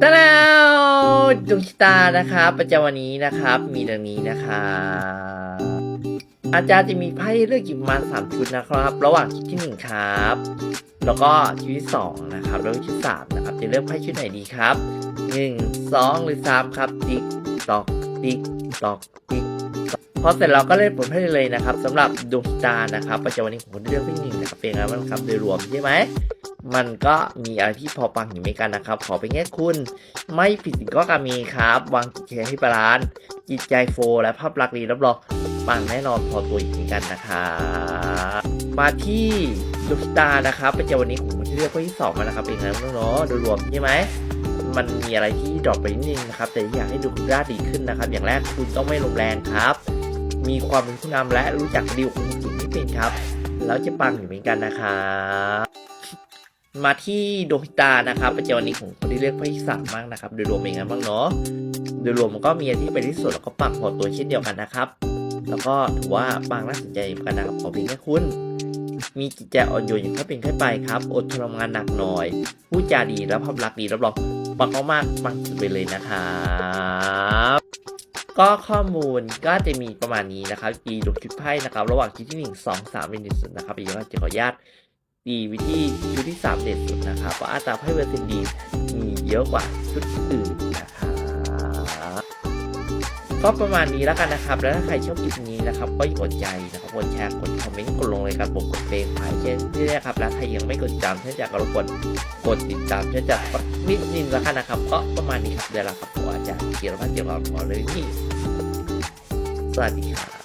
ตะแล้วดวงชะตานะครับ ประจำวันนี้นะครับ มีดังนี้นะครับอาจารย์จะมีไพ่เลือกหยิบมาสามชุดนะครับ ระหว่างชุดที่หนึ่งครับ แล้วก็ชุดที่สองนะครับ แล้วก็ชุดที่สามนะครับ จะเลือกไพ่ชุดไหนดีครับหนึ่งสองหรือสามครับ ติ๊กตอก ติ๊กตอก ติ๊กตอกพอเสร็จเราก็เล่นผลไพ่เลยนะครับสำหรับดวงชะตานะครับ ประจำวันนี้ของคนที่เลือกไพ่หนึ่งนะครับ เป็นไงบ้างครับโดยรวมใช่ไหม มันก็มีอะไรที่พอปังอยู่เหมือนกันนะครับ ขอเป็นแค่คุณ ไม่ผิดสิ่งก็กามีครับ วางจิตใจให้บาลานซ์จิตใจโฟ และภาพลักษณ์ดีรับรองปังแน่นอนพอตัวอีกเหมือนกันนะครับมาที่ดวงชะตานะครับประจำวันนี้ผมเลือกข้อที่สองมานะครับเป็นไงบ้างเนาะโดยรวมใช่ไหมมันมีอะไรที่ดรอปไปนิดนึงนะครับ แต่อยากให้ดูคุณด้าดีขึ้นนะครับ อย่างแรกคุณต้องไม่ลมแรงครับ มีความเป็นผู้นำและรู้จักดีลคนอื่นไม่เป็นครับ แล้วจะปังอยู่เหมือนกันนะครับ มาที่ดวงตานะครับประจำวันนี้ของคนที่เลือกไพ่ที่สามมากนะครับโดยรวมเป็นไงบ้างเนาะโดยรวมมันก็มีที่ไปที่สุดแล้วก็ปังพอตัวเช่นเดียวกันนะครับ แล้วก็ถือว่าปังน่าสนใจเหมือนกันนะครับขอเพียงแค่คุณ มีจิตใจอ่อนโยนอย่างค่เป็นแค่ไปครับอดทนทำงานหนักหน่อยพูดจาดีแล้วภาพลักษณ์ดีรับรองปังมากๆปังสุดไปเลยนะครับก็ข้อมูลก็จะมีประมาณนี้นะครับดีดวงชุดไพ่นะครับ ระหว่างชุดที่หนึ่งสองสามเป็นที่สุดนะครับอีกอย่าจะขออนุญาต ดีวิธีชุดที่ 3 เด็ดสุดนะครับเพราะอัตราไพ่เวอร์ซินดีมีเยอะกว่าชุดอื่นนะครับก็ประมาณนี้แล้วกันนะครับ แล้วถ้าใครชอบคลิปนี้นะครับ ก็อย่ากดใจนะครับกดแชร์กดคอมเมนต์กดลงรายการผมกดเพลงไปเช่นที่แรกครับ แล้วใครยังไม่กดติดตามเช่นจากกรบกวนกดติดตามเช่นจากนิดนึงแล้วกันนะครับ ก็ประมาณนี้ครับเดี๋ยวเราครับผมอาจารย์เกียรติพัฒน์เกียรติเราขอเลยนี่สวัสดีครับ